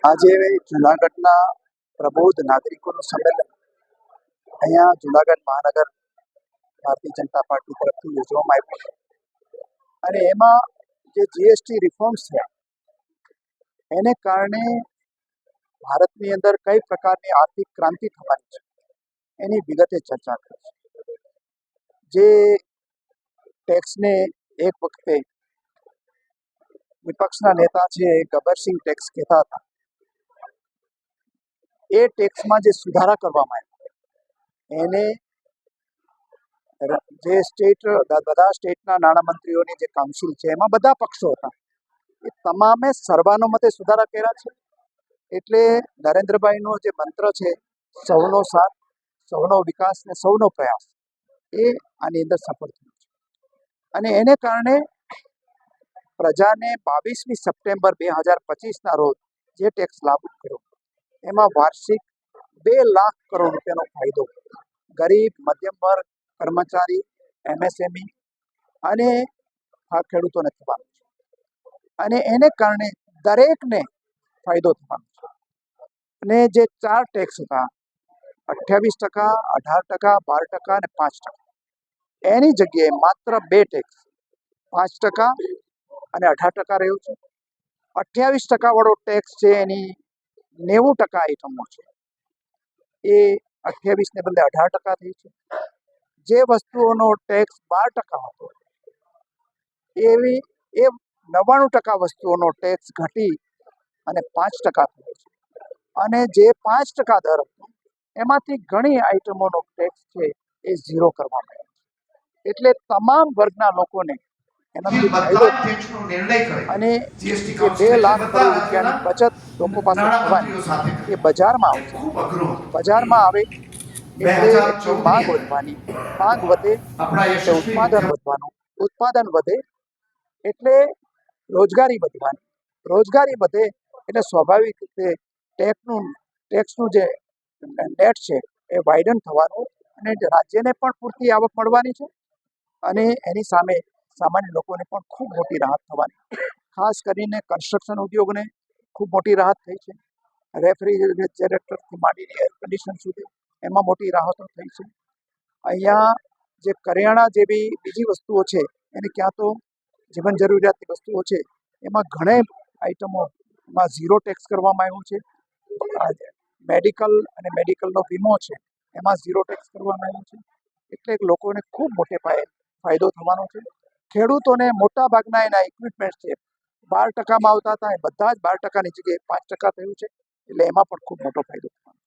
આજે જુનાગઢના પ્રબુદ્ધ નાગરિકોનું સંમેલન અહીંયા જુનાગઢ મહાનગર ભારતીય જનતા પાર્ટી તરફથી યોજવામાં આવ્યું છે. અને એમાં જે જીએસટી રિફોર્મ્સ થયા, એને કારણે ભારતની અંદર કઈ પ્રકારની આર્થિક ક્રાંતિ થવાની છે, એની વિગતે ચર્ચા કરી જે ટેક્સને એક વખતે વિપક્ષના નેતા છે ગબ્બરસિંહ ટેક્સ કહેતા હતા એ ટેક્સમાં જે સુધારા કરવામાં આવ્યા. એને જે સ્ટેટ બધા સ્ટેટના નાણામંત્રીઓની જે કાઉન્સિલ છે, એમાં બધા પક્ષો હતા. એ તમામે સર્વાનુમતે સુધારા કર્યા છે. એટલે નરેન્દ્રભાઈનો જે મંત્ર છે, સૌનો સાથ, સૌનો વિકાસ ને સૌનો પ્રયાસ, એ આની અંદર સફળ થયો છે. અને એને કારણે પ્રજાને બાવીસમી સપ્ટેમ્બર બે હજાર પચીસના રોજ જે ટેક્સ લાગુ કર્યો એમાં વાર્ષિક બે લાખ કરોડ રૂપિયાનો ફાયદો. ગરીબ, મધ્યમ વર્ગ, કર્મચારી, એમએસએમઈ અને આ ખેડૂતોને થવાનો છે. અને એને કારણે દરેકને ફાયદો થવાનો છે. અને જે ચાર ટેક્સ હતા, અઠ્યાવીસ ટકા, અઢાર ટકા, બાર ટકા અને પાંચ ટકા, એની જગ્યાએ માત્ર બે ટેક્સ પાંચ ટકા અને અઢાર ટકા રહ્યો છે. અઠ્યાવીસ ટકાવાળો ટેક્સ છે એની નેવું ટકા આઇટમો છે. એ અઠ્યાવીસને બદલે અઢાર ટકા થઈ છે. જે વસ્તુઓનો ટેક્સ બાર ટકા હતો, એવી, એ નવ્વાણું ટકા વસ્તુઓનો ટેક્સ ઘટી અને પાંચ ટકા થયો છે. અને જે પાંચ ટકા દર હતો, એમાંથી ઘણી આઇટમોનો ટેક્સ છે એ ઝીરો કરવામાં આવ્યો છે. એટલે તમામ વર્ગના લોકોને અને બે લાખ કરોડ રૂપિયાની બચત લોકો પાસે એ બજારમાં આવશે. બજારમાં આવે એટલે માંગ વધવાની. માંગ વધે એટલે ઉત્પાદન વધવાનું. ઉત્પાદન વધે એટલે રોજગારી વધવાની. રોજગારી વધે એટલે સ્વાભાવિક રીતે ટેક્સનું ટેક્સનું જે નેટ છે એ વાઇડન થવાનું અને રાજ્યને પણ પૂરતી આવક મળવાની છે. અને એની સામે સામાન્ય લોકોને પણ ખૂબ મોટી રાહત થવાની. ખાસ કરીને કન્સ્ટ્રક્શન ઉદ્યોગને ખૂબ મોટી રાહત થઈ છે. રેફ્રિજરેટરથી માંડીને એર કન્ડિશન સુધી એમાં મોટી રાહતો થઈ છે. અહીંયા જે કરિયાણા જેવી બીજી વસ્તુઓ છે, એને ક્યાં તો જીવન જરૂરિયાતની વસ્તુઓ છે, એમાં ઘણી આઇટમોમાં ઝીરો ટેક્સ કરવામાં આવ્યું છે. મેડિકલ અને મેડિકલનો વીમો છે, એમાં ઝીરો ટેક્સ કરવામાં આવ્યો છે. એટલે લોકોને ખૂબ મોટે પાયે ફાયદો થવાનો છે. ખેડૂતોને મોટા ભાગના એના ઇક્વિપમેન્ટ છે. બાર ટકામાં આવતા હતા એ બધા જ બાર ટકાની જગ્યાએ પાંચ ટકા થયું છે. એટલે એમાં પણ ખૂબ મોટો ફાયદો થવાનો